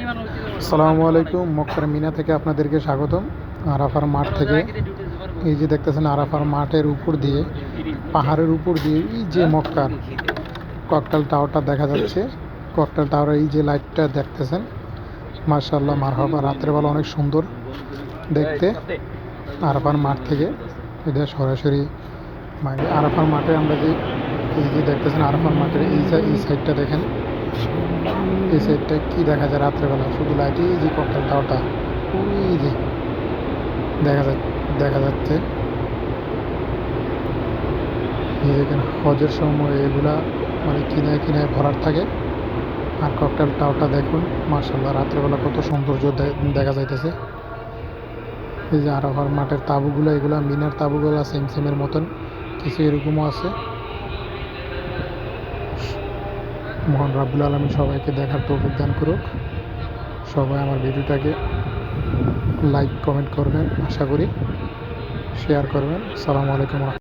আসসালামু আলাইকুম, মক্কার মিনা থেকে আপনাদেরকে স্বাগতম। আরাফার মাঠ থেকে, এই যে দেখতেছেন আরাফার মাঠের উপর দিয়ে, পাহাড়ের উপর দিয়ে, এই যে মক্কার ককটাল টাওয়ারটা দেখা যাচ্ছে। ককটাল টাওয়ারের এই যে লাইটটা দেখতেছেন মার্শাল্লাহ মারহাবা রাত্রেবেলা অনেক সুন্দর দেখতে। আরাফার মাঠ থেকে এটা সরাসরি মানে আরাফার মাঠে আমরা যে, এই যে দেখতেছেন, আরাফার মাঠের এই এই সাইডটা দেখেন। এই সাইডটা কি দেখা যায় রাত্রেবেলা? শুধু লাইট যে ককটেল টাওয়ারটা যে। দেখা যা দেখা যাচ্ছে। এই দেখেন হজের সময় এগুলা মানে কিনায় কিনায় ভরার থাকে। আর ককটেল টাওয়ারটা দেখুন মার্শাল্লাহ রাত্রেবেলা কত সৌন্দর্য দেখা যাইতেছে। এই যে আরাফার মাঠের তাঁবুগুলো, এগুলা মিনার তাঁবুগুলো সেম সেমের মতন। কিছু এরকমও আছে। মহান রাব্বুল আলমী সবাইকে দেখার তৌফিক দান করুক। সবাই আমার ভিডিওটাকে লাইক কমেন্ট করবেন, আশা করি শেয়ার করবেন। সালামু আলাইকুম